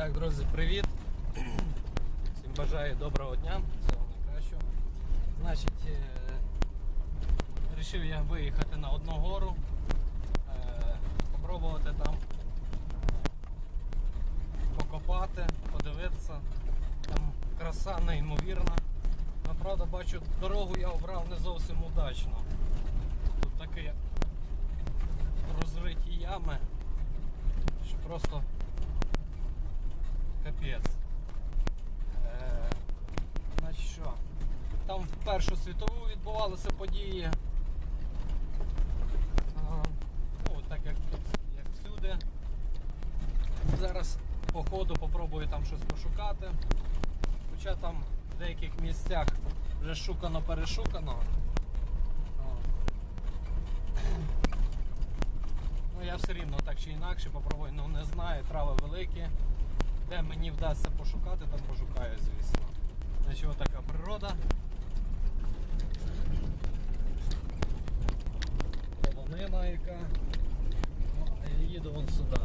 Так, друзі, привіт. Всім бажаю доброго дня, всього найкращого. Значить, е, вирішив я виїхати на одну гору, е, попробувати там покопати, подивитися. Там краса неймовірна. Ну, правда, бачу, дорогу я обрав не зовсім удачно. Тут такі розриті ями, що просто капець. Е, значить що? Там в Першу світову відбувалися події. А, ну, так як тут, як всюди. Зараз по ходу попробую там щось пошукати. Хоча там в деяких місцях вже шукано перешукано. Ну я все рівно так чи інакше попробую, ну не знаю, трави великі. Де мені вдасться пошукати, там пошукаю, звісно. Значить, отака природа. Полонина яка. Ну, їду вон сюди.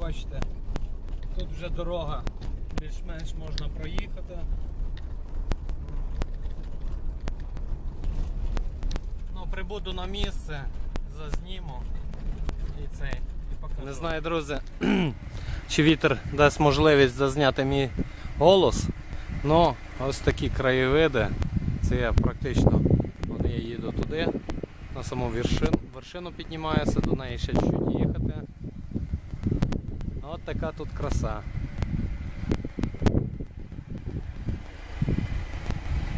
Бачите, тут вже дорога більш-менш можна проїхати. Прибуду на місце, зазніму і цей. І покажу. Не знаю, друзі, чи вітер дасть можливість зазняти мій голос. Ну, ось такі краєвиди. Це я практично от я їду туди, на саму вершину, вершину піднімаюся, до неї ще чуть їхати. От така тут краса.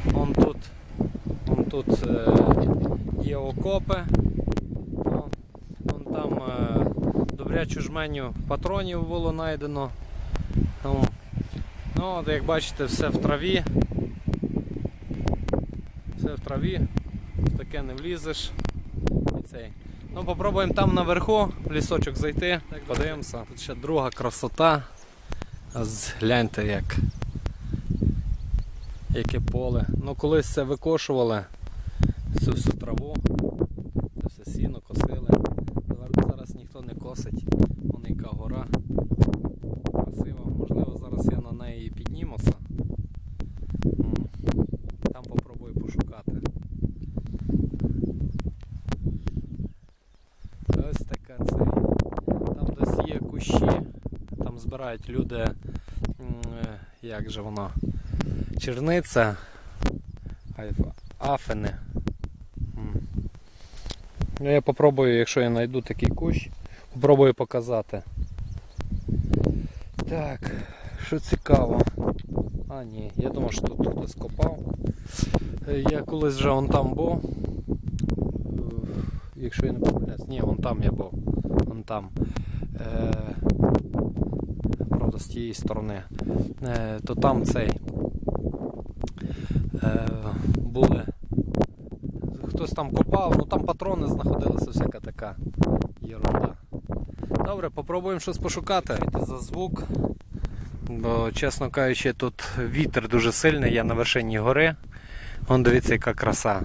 Вон тут, вон тут е, є окопи. Вон, вон там е, добрячу жменю патронів було знайдено. Ну, ну, от як бачите, все в траві. Все в траві, в таке не влізеш. І цей. Ну, попробуємо там наверху в лісочок зайти, подивимося. Тут ще друга красота. Гляньте як. Яке поле. Ну колись це викошували цю всю траву, це все сіно косили. Зараз, ніхто не косить. Вон яка гора. Красива. Можливо, зараз я на неї піднімуся. Там попробую пошукати. Ось така цей. Там десь є кущі, там збирають люди, як же воно, черниця, афини. Ну, я попробую, якщо я знайду такий кущ, попробую показати. Так, що цікаво. А, ні, я думав, що тут хтось копав. Е, Я колись вже вон там був. Е, Якщо я не помиляюсь. Ні, вон там я був. Вон там. Е, правда, з тієї сторони. Е, то там цей. Е, були. Хтось там копав, ну там патрони знаходилися, всяка така єрунда. Добре, попробуємо щось пошукати. За звук. Бо, чесно кажучи, тут вітер дуже сильний, я на вершині гори. Вон дивіться, яка краса.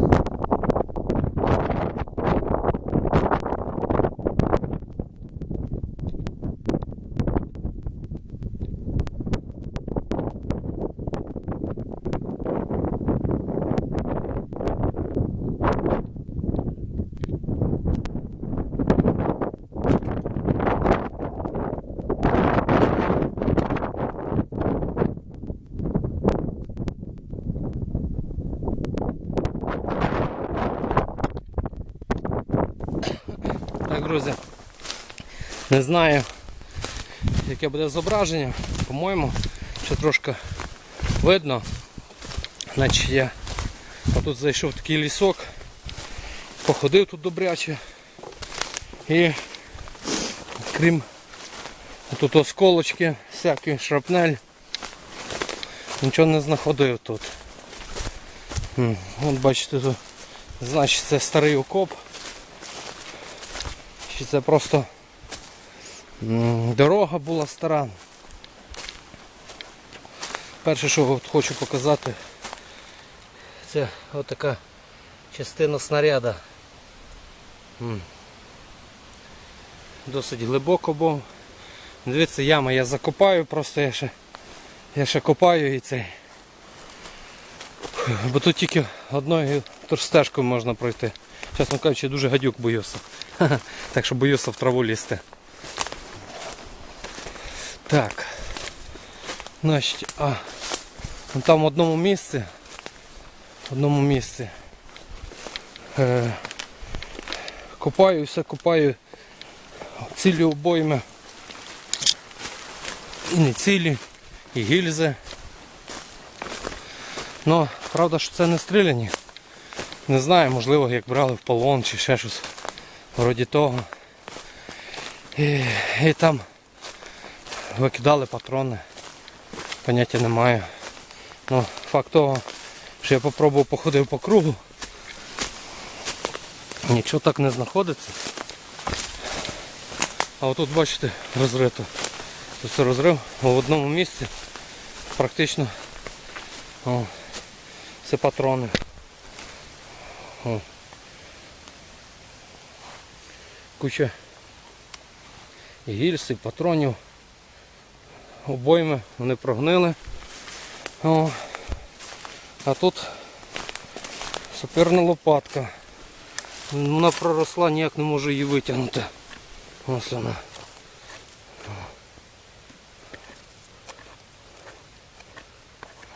Так, друзі. Не знаю, яке буде зображення. По-моєму, ще трошки видно. Значить я тут зайшов в такий лісок, походив тут добряче і крім тут осколочки, всякі шрапнель, нічого не знаходив тут. От бачите, тут, значить це старий окоп. Чи це просто дорога була стара. Перше, що хочу показати, це отака частина снаряда. Досить глибоко був. Дивіться, яма я закопаю, просто я ще, я ще копаю і цей. Бо тут тільки одною стежкою можна пройти. Чесно кажучи, дуже гадюк боюся. Так що боюся в траву лізти. Так. Значить, а там в одному місці. В одному місці. Е, копаю, все копаю цілі обойми. І не цілі, і гільзи. Ну, правда, що це не стріляні. Не знаю, можливо, як брали в полон чи ще щось вроді того. І, і там викидали патрони. Поняття не маю. Ну, факт того, що я попробував походив по кругу. Нічого так не знаходиться. А отут бачите розрито. Тут все розрив в одному місці практично о, це патрони. О. Куча гільз, і патронів. Обойми вони прогнили. О. А тут саперна лопатка. Вона проросла, ніяк не можу її витягнути. Ось вона.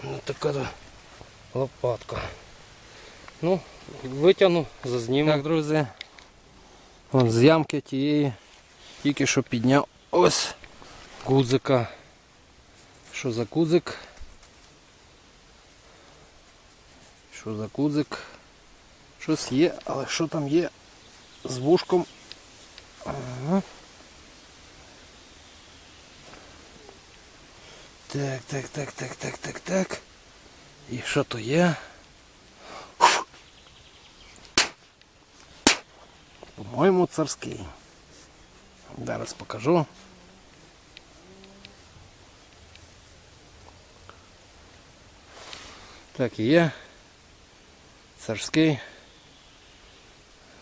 Ось така лопатка. Ну, витягну, зазніму. Так, друзі. Вон з ямки тієї. Тільки що підняв ось гудзика. Що за кудзик? Що за кудзик? Щось є, але що там є з вушком? Ага. Так, так, так, так, так, так, так. І що то є? По-моєму, царський. Зараз покажу. Так і є. Царський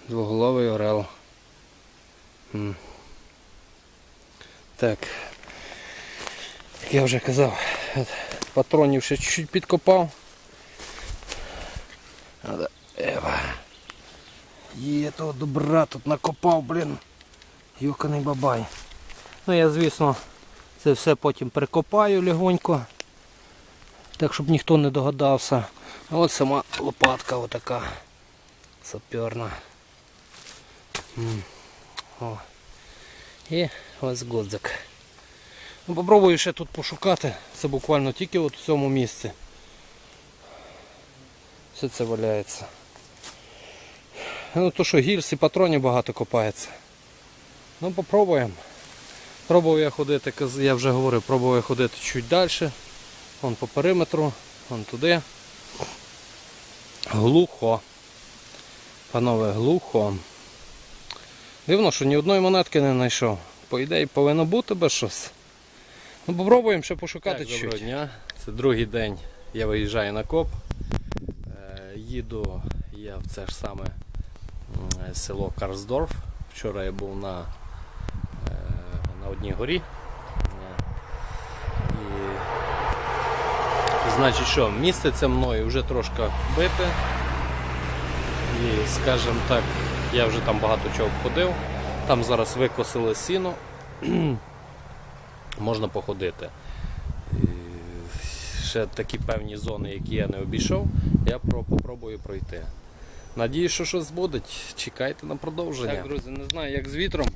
двоголовий орел. Так. Як я вже казав, патронів ще чуть-чуть підкопав. Ева. Є того добра тут накопав, блін. Йоканий бабай. Ну я звісно це все потім прикопаю легонько. Так щоб ніхто не догадався. А от сама лопатка отака. Саперна. О. І ось годзик. Ну, попробую ще тут пошукати. Це буквально тільки от в цьому місці. Все це валяється. Ну то що, гільз і патронів багато копається. Ну попробуємо. Пробував я ходити, я вже говорив, пробував я ходити чуть далі. Вон по периметру, вон туди. Глухо. Панове, глухо. Дивно, що ні одної монетки не знайшов. По ідеї повинно бути без щось. Ну попробуємо ще пошукати Так, чуть. доброго дня. Це другий день. Я виїжджаю на коп. Е, Їду я в це ж саме село Карсдорф. Вчора я був на, е, на одній горі. Е, І, значить, що, це мною вже трошки бите. І, скажімо так, я вже там багато чого обходив. Там зараз викосили сіно. Можна походити. Ще такі певні зони, які я не обійшов, я про, попробую пройти. Надію, що щось буде. Чекайте на продовження. Так, друзі, не знаю як з вітром.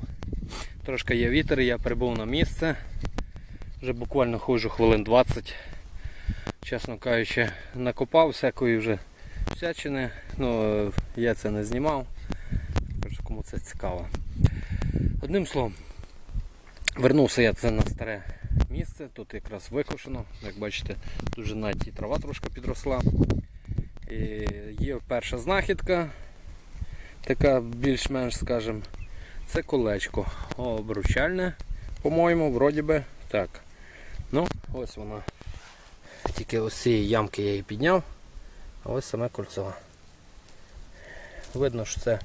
Трошки є вітер, я прибув на місце. Вже буквально ходжу хвилин 20. Чесно кажучи, накопав всякої вже всячини. Ну, е, я це не знімав. Кажу, кому це цікаво. Одним словом, вернувся я це на старе місце. Тут якраз викошено. Як бачите, дуже навіть і трава трошки підросла. І є перша знахідка, така більш-менш, скажімо, це колечко обручальне, по-моєму, вроді би так. Ну, ось вона. Тільки ось цієї ямки я її підняв, а ось саме кольцо. Видно, що це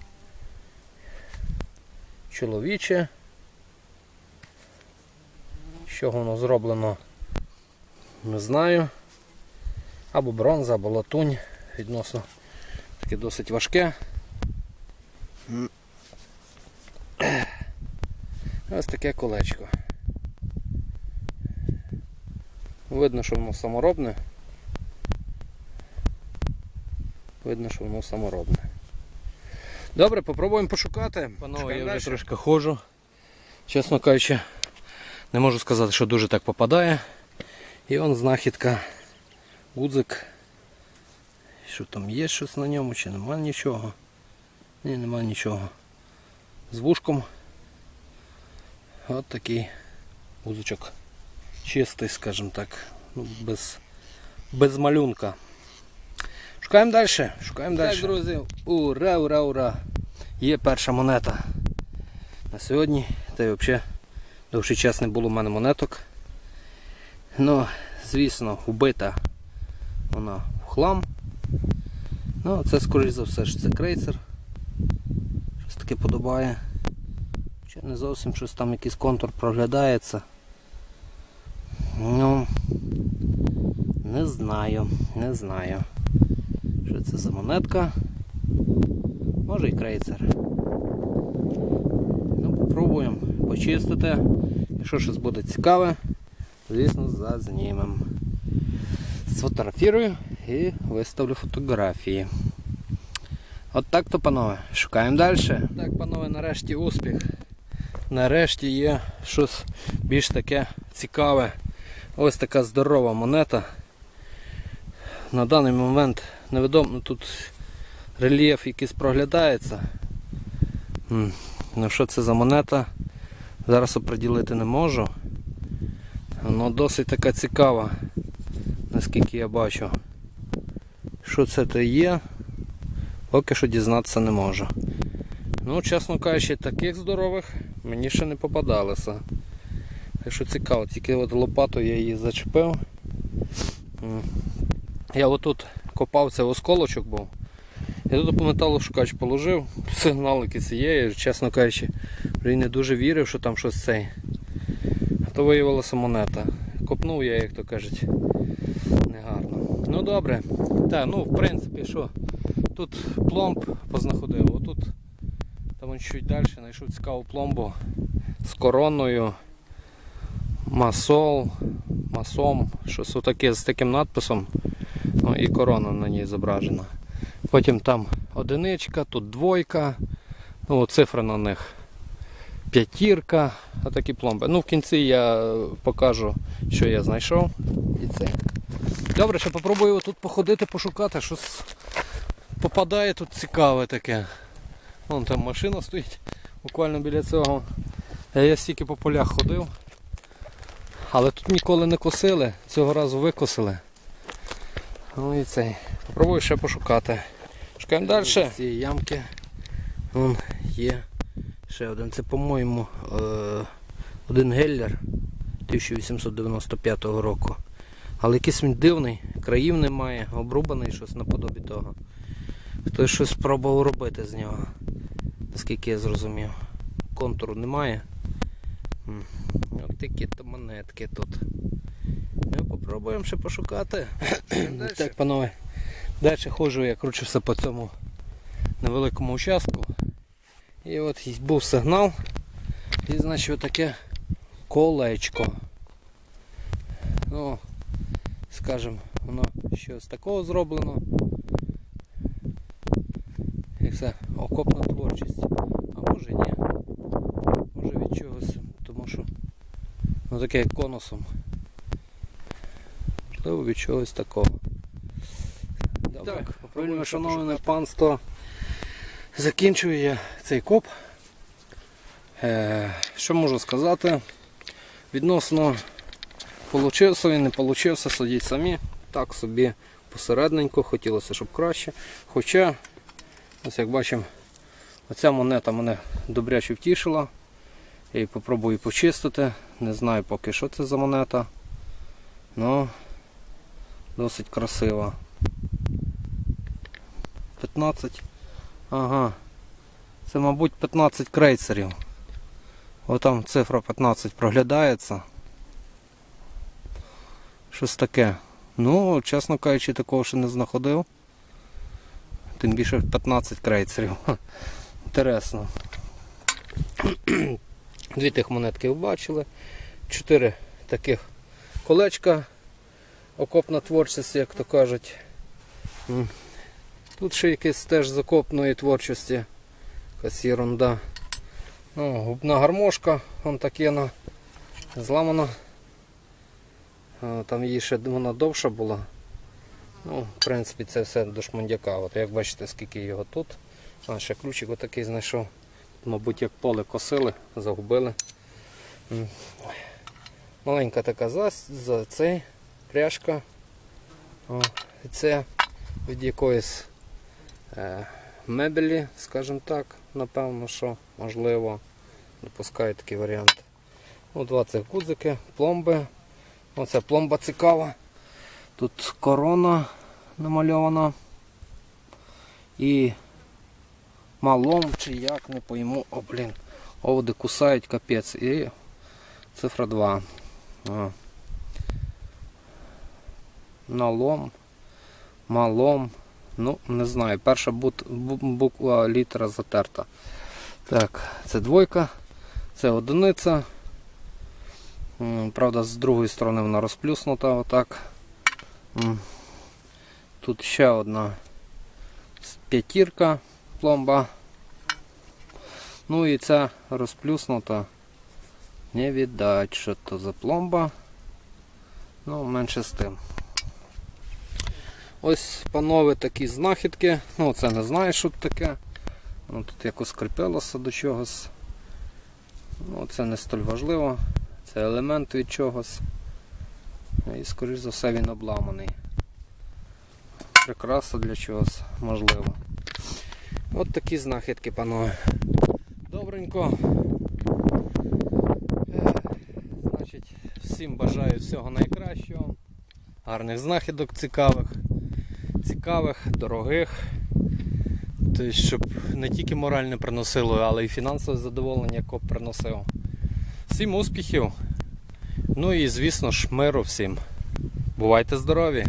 чоловіче. З чого воно зроблено, не знаю. Або бронза, або латунь. Відносно таке досить важке. Ось таке колечко. Видно, що воно саморобне. Видно, що воно саморобне. Добре, попробуємо пошукати. Панове, я вже трошки ходжу. Чесно кажучи, не можу сказати, що дуже так попадає. І он знахідка. Гудзик. Що там є щось на ньому, чи нема нічого? Ні, нема нічого. З вушком. От такий гудзичок. Чистий, скажімо так. Ну, без, без малюнка. Шукаємо далі. Шукаємо далі. Так, друзі, ура, ура, ура! Є перша монета. На сьогодні, та й взагалі довший час не було в мене монеток. Ну, звісно, вбита вона в хлам. Ну, це, скоріш за все, це крейсер. Щось таке подобає. Ще не зовсім щось там якийсь контур проглядається. Ну, не знаю, не знаю. Що це за монетка? Може і крейсер. Ну, попробуємо почистити. Якщо щось буде цікаве, звісно, зазнімемо. Сфотографірую і виставлю фотографії. От так то, панове, шукаємо далі. Так, панове, нарешті успіх. Нарешті є щось більш таке цікаве. Ось така здорова монета. На даний момент невідомо, ну, тут рельєф якийсь проглядається. Ну що це за монета? Зараз оприділити не можу. Воно досить така цікава, наскільки я бачу. Що це то є, поки що дізнатися не можу. Ну, чесно кажучи, таких здорових мені ще не попадалося. Так що цікаво, тільки от лопатою я її зачепив. Я отут копав цей осколочок був. Я тут по металошукач положив, сигнал якийсь є, і, чесно кажучи, не дуже вірив, що там щось цей. А то виявилося монета. Копнув я, як то кажуть, негарно. Ну добре. Так, ну в принципі, що? Тут пломб познаходив, отут там чуть далі знайшов цікаву пломбу з короною. Масол, масом, щось отаке з таким надписом. Ну, і корона на ній зображена. Потім там одиничка, тут двойка. Ну, цифри на них п'ятірка, а такі пломби. Ну, в кінці я покажу, що я знайшов. І це. Добре, ще попробую тут походити, пошукати, щось попадає тут цікаве таке. Вон там машина стоїть буквально біля цього. Я стільки по полях ходив. Але тут ніколи не косили, цього разу викосили. Ну і цей. Попробую ще пошукати. Шукаємо далі. З цієї ямки Вон є ще один. Це, по-моєму, е, один геллер 1895 року. Але якийсь він дивний, країв немає, обрубаний щось наподобі того. Хтось щось спробував робити з нього, наскільки я зрозумів. Контуру немає. От такі то монетки тут. Ну, попробуємо ще пошукати. так, панове. Далі ходжу, я кручуся по цьому невеликому участку. І от був сигнал. І значить отаке колечко. Ну, скажем, воно щось такого зроблено. І все, окопна творчість. А може ні. Може від чогось, тому що ну таке як конусом. Можливо від чогось такого. Добре, Так, попробуємо, шановне панство. Закінчую я цей коп. Е, що можу сказати? Відносно получився він, не получився, судіть самі. Так собі посередненько, хотілося, щоб краще. Хоча, ось як бачимо, оця монета мене добряче втішила. Я її попробую почистити. Не знаю поки що це за монета. Ну, досить красива. 15 Ага. Це, мабуть, 15 крейсерів. Отам цифра 15 проглядається. Щось таке. Ну, чесно кажучи, такого ще не знаходив. Тим більше 15 крейсерів. Інтересно. Дві тих монетки ви бачили. Чотири таких колечка. Окопна творчість, як то кажуть. Тут ще якесь теж з окопної творчості. Якась ерунда. Ну, губна гармошка, вон таке зламана. Там її ще вона довша була. Ну, в принципі, це все до шмондяка. От як бачите, скільки його тут. А ще ключик отакий знайшов. Мабуть, як поле косили, загубили. Маленька така за, за цей пряжка. О, це від якоїсь е, мебелі, скажімо так, напевно, що можливо. Допускаю такий варіант. Ну, два цих гудзики, пломби. Оце пломба цікава. Тут корона намальована. І малом чи як, не пойму. О, блін. Оводи кусають капець. І цифра 2. Ага. Налом. Малом. Ну, не знаю. Перша буква літера затерта. Так, це двойка, це одиниця. Правда, з другої сторони вона розплюснута отак. Тут ще одна п'ятірка пломба. Ну і ця розплюснута. Не віддать, що то за пломба. Ну, менше з тим. Ось, панове, такі знахідки. Ну, це не знаю, що таке. Ну, тут якось кріпилося до чогось. Ну, це не столь важливо. Це елемент від чогось. І, скоріш за все, він обламаний. Прикраса для чогось, можливо. От такі знахідки, панове. Добренько. Е, Значить, всім бажаю всього найкращого. Гарних знахідок цікавих, цікавих, дорогих. Тобто, щоб не тільки моральне приносило, але й фінансове задоволення коп приносив. Всім успіхів. Ну і звісно ж, миру всім. Бувайте здорові!